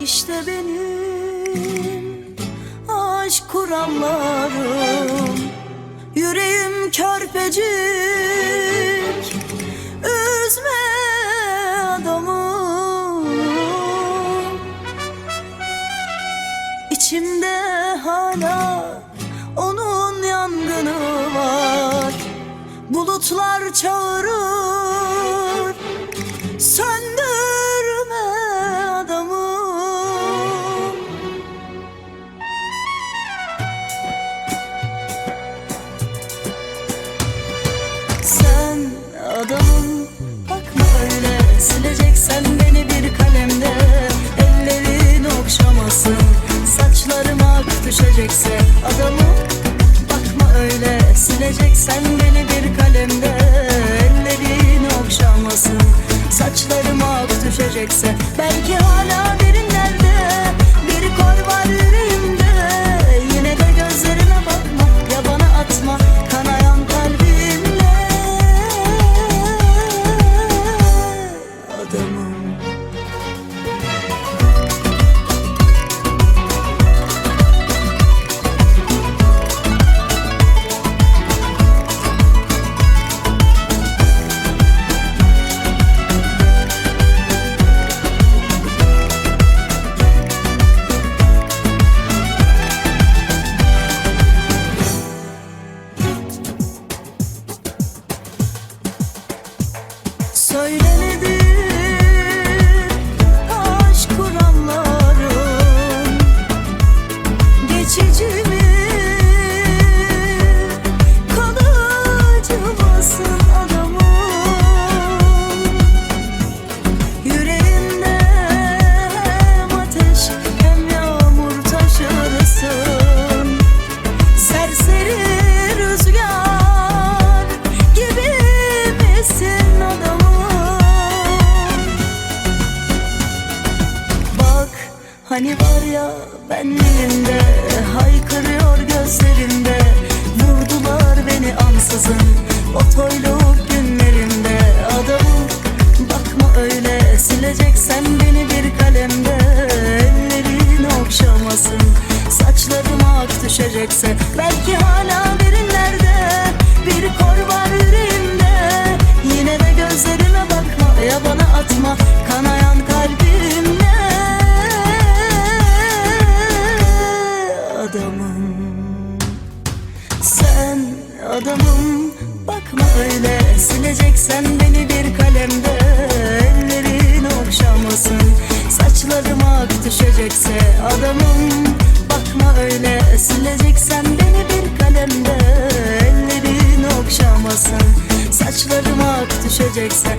İşte benim aşk kuramlarım. Yüreğim körpecik Üzme adamı. İçimde hala onun yangını var. Bulutlar çağırır okşamasın Saçlarıma ak düşecekse Adamım bakma öyle Sileceksen beni bir kalemde. Ellerin okşamasın Saçlarıma ak düşecekse Belki hala derinlerde Bir kor var Söyle ne hani var ya benliğimde Haykırıyor gözlerimde Vurdular beni ansızın O toyluk günlerimde Adamım bakma öyle Sileceksen beni bir kalemde. Ellerin okşamasın Saçlarıma ak düşecekse. Belki hala derinlerde Bir kor var yüreğimde. Yine de gözlerime bakma Ya bana atma. Kanayan kalbimle Adamım. Sen adamım. Bakma öyle Sileceksen beni bir kalemde. Ellerin okşamasın Saçlarıma ak düşecekse Adamım. Bakma öyle Sileceksen beni bir kalemde. Ellerin okşamasın Saçlarıma ak düşecekse